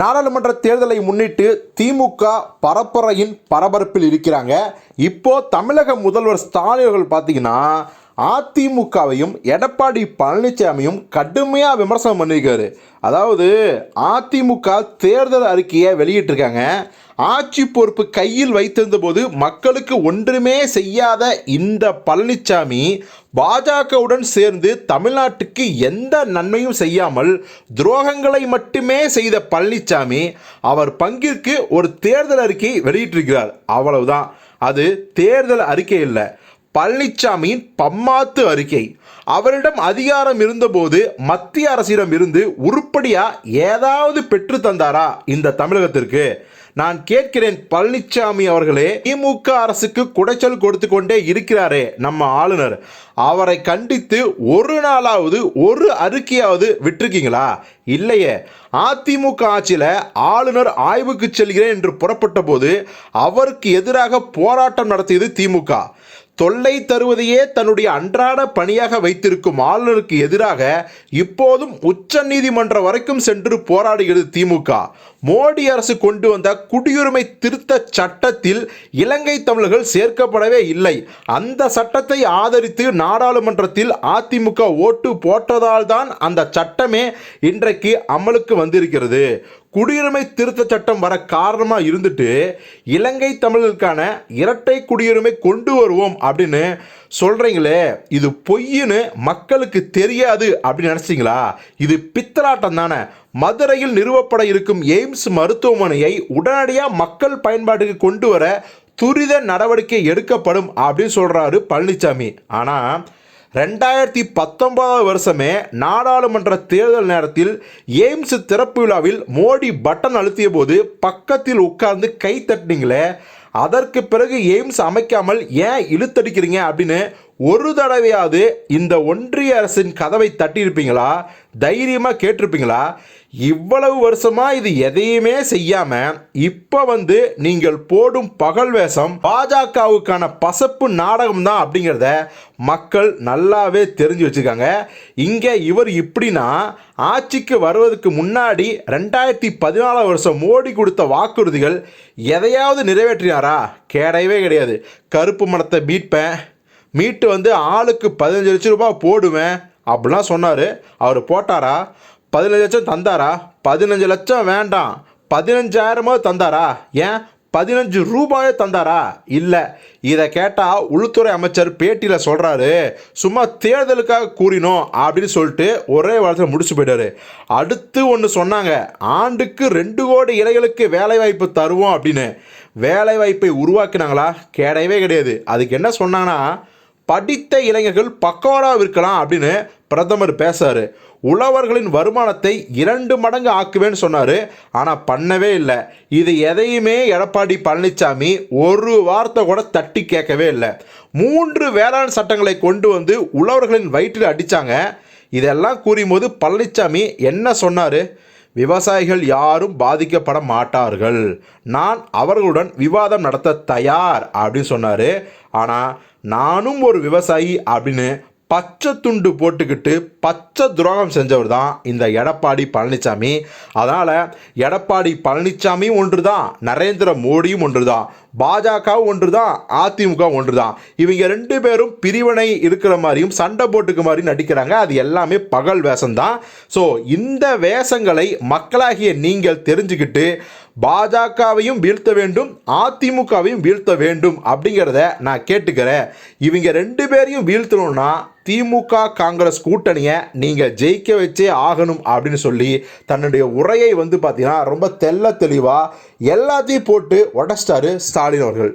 நாடாளுமன்ற தேர்தலை முன்னிட்டு திமுக பரப்புரையின் பரபரப்பில் இருக்கிறாங்க. இப்போ தமிழக முதல்வர் ஸ்டாலின் அவர்கள் பார்த்தீங்கன்னா அதிமுகவையும் எடப்பாடி பழனிசாமியும் கடுமையாக விமர்சனம் பண்ணியிருக்காரு. அதாவது அதிமுக தேர்தல் அறிக்கையை வெளியிட்டிருக்காங்க. ஆட்சி பொறுப்பு கையில் வைத்திருந்த போது மக்களுக்கு ஒன்றுமே செய்யாத இந்த பழனிசாமி பாஜகவுடன் சேர்ந்து தமிழ்நாட்டுக்கு எந்த நன்மையும் செய்யாமல் துரோகங்களை மட்டுமே செய்த பழனிசாமி அவர் பங்கிற்கு ஒரு தேர்தல் அறிக்கை வெளியிட்டிருக்கிறார். அவ்வளவுதான். அது தேர்தல் அறிக்கை இல்லை. பழனிசாமியின் பம்மாத்து அறிக்கை. அவரிடம் அதிகாரம் இருந்தபோது மத்திய அரசிடம் இருந்து உருப்படியா ஏதாவது பெற்று தந்தாரா இந்த தமிழகத்திற்கு? நான் கேட்கிறேன் பழனிசாமி அவர்களே திமுக அரசுக்கு குடைச்சல் கொடுத்து கொண்டே இருக்கிறாரே நம்ம ஆளுநர். அவரை கண்டித்து ஒரு நாளாவது ஒரு அறிக்கையாவது விட்டிருக்கீங்களா? இல்லையே. அதிமுக ஆட்சியில் ஆளுநர் ஆய்வுக்கு செல்கிறேன் என்று புறப்பட்ட போது அவருக்கு எதிராக போராட்டம் நடத்தியது திமுக. தொல்லை தருவதையே தன்னுடைய அன்றாட பணியாக வைத்திருக்கும் ஆளுநருக்கு எதிராக இப்போதும் உச்ச நீதிமன்றம் வரைக்கும் சென்று போராடுகிறது திமுக. மோடி அரசு கொண்டு வந்த குடியுரிமை திருத்த சட்டத்தில் இலங்கை தமிழர்கள் சேர்க்கப்படவே இல்லை. அந்த சட்டத்தை ஆதரித்து நாடாளுமன்றத்தில் அதிமுக ஓட்டு போட்டதால் தான் அந்த சட்டமே இன்றைக்கு அமலுக்கு வந்திருக்கிறது. குடியுரிமை திருத்த சட்டம் வர காரணமாக இருந்துட்டு இலங்கை தமிழர்களுக்கான இரட்டை குடியுரிமை கொண்டு வருவோம் அப்படின்னு சொல்கிறீங்களே இது பொய்ன்னு மக்களுக்கு தெரியாது அப்படின்னு நினச்சிங்களா? இது பித்தலாட்டம் தானே. மதுரையில் நிறுவப்பட இருக்கும் எய்ம்ஸ் மருத்துவமனையை உடனடியாக மக்கள் பயன்பாட்டுக்கு கொண்டு வர துரித நடவடிக்கை எடுக்கப்படும் அப்படின்னு சொல்கிறாரு பழனிசாமி ஆனால் ரெண்டாயிரத்தி பத்தொன்பதாவது வருஷமே நாடாளுமன்ற தேர்தல் நேரத்தில் எய்ம்ஸ் திறப்பு விழாவில் மோடி பட்டன் அழுத்திய போது பக்கத்தில் உட்கார்ந்து கை தட்டினீங்களே அதற்கு பிறகு எய்ம்ஸ் அமைக்காமல் ஏன் இழுத்தடிக்கிறீங்க அப்படின்னு ஒரு தடவையாவது இந்த ஒன்றிய அரசின் கதவை தட்டியிருப்பீங்களா? தைரியமாக கேட்டிருப்பீங்களா? இவ்வளவு வருஷமாக இது எதையுமே செய்யாம இப்போ வந்து நீங்கள் போடும் பகல் வேஷம் பாஜகவுக்கான பசப்பு நாடகம் தான் அப்படிங்கிறத மக்கள் நல்லாவே தெரிஞ்சு வச்சுருக்காங்க. இங்கே இவர் இப்படின்னா ஆட்சிக்கு வருவதற்கு முன்னாடி ரெண்டாயிரத்தி பதினாலாம் வருஷம் மோடி கொடுத்த வாக்குறுதிகள் எதையாவது நிறைவேற்றினாரா? கிடையவே கிடையாது. கருப்பு மரத்தை மீட்பேன் மீட்டு வந்து ஆளுக்கு பதினஞ்சு லட்சம் ரூபாய் போடுவேன் அப்படிலாம் சொன்னார். அவர் போட்டாரா? பதினஞ்சு லட்சம் தந்தாரா? பதினஞ்சு லட்சம் வேண்டாம். பதினஞ்சாயிரமாவது தந்தாரா? ஏன்? பதினஞ்சு ரூபாயே தந்தாரா? இல்லை. இதை கேட்டால் உள்துறை அமைச்சர் பேட்டியில் சொல்கிறாரு சும்மா தேர்தலுக்காக கூறினோம் அப்படின்னு சொல்லிட்டு ஒரே வாரத்தில் முடிச்சு போயிட்டாரு. அடுத்து ஒன்று சொன்னாங்க ஆண்டுக்கு ரெண்டு கோடி இலைகளுக்கு வேலைவாய்ப்பு தருவோம் அப்படின்னு. வேலைவாய்ப்பை உருவாக்கினாங்களா? கிடையவே கிடையாது. அதுக்கு என்ன சொன்னாங்கன்னா படித்த இளைஞர்கள் பக்கோடா இருக்கலாம் அப்படின்னு பிரதமர் பேசாரு உழவர்களின் வருமானத்தை இரண்டு மடங்கு ஆக்குவேன்னு சொன்னார். ஆனால் பண்ணவே இல்லை. இது எதையுமே எடப்பாடி பழனிசாமி ஒரு வார்த்தை கூட தட்டி கேட்கவே இல்லை. மூன்று வேளாண் சட்டங்களை கொண்டு வந்து உழவர்களின் வயிற்றில் அடித்தாங்க இதெல்லாம் கூறும்போது பழனிசாமி என்ன சொன்னார்? விவசாயிகள் யாரும் பாதிக்கப்பட மாட்டார்கள். நான் அவர்களுடன் விவாதம் நடத்த தயார் அப்படின்னு சொன்னார். ஆனால் நானும் ஒரு விவசாயி அப்படின்னு பச்சை துண்டு போட்டுக்கிட்டு பச்சை துரோகம் செஞ்சவர் தான் இந்த எடப்பாடி பழனிசாமி அதனால் எடப்பாடி பழனிசாமியும் ஒன்று தான் நரேந்திர மோடியும் ஒன்று தான் பாஜகவும் ஒன்று தான் அதிமுக ஒன்று தான் இவங்க ரெண்டு பேரும் பிரிவினை இருக்கிற மாதிரியும் சண்டை போட்டுக்க மாதிரி நடிக்கிறாங்க. அது எல்லாமே பகல் வேஷம்தான். ஸோ இந்த வேஷங்களை மக்களாகிய நீங்கள் தெரிஞ்சுக்கிட்டு பாஜகவையும் வீழ்த்த வேண்டும் அதிமுகவையும் வீழ்த்த வேண்டும் அப்படிங்கிறத நான் கேட்டுக்கிறேன். இவங்க ரெண்டு பேரையும் வீழ்த்தணும்னா திமுக காங்கிரஸ் கூட்டணியை நீங்கள் ஜெயிக்க வச்சே ஆகணும் அப்படின்னு சொல்லி தன்னுடைய உரையை வந்து பார்த்தீங்கன்னா ரொம்ப தெள்ள தெளிவாக எல்லாத்தையும் போட்டு உடச்சிட்டாரு ஸ்டாலின் அவர்கள்.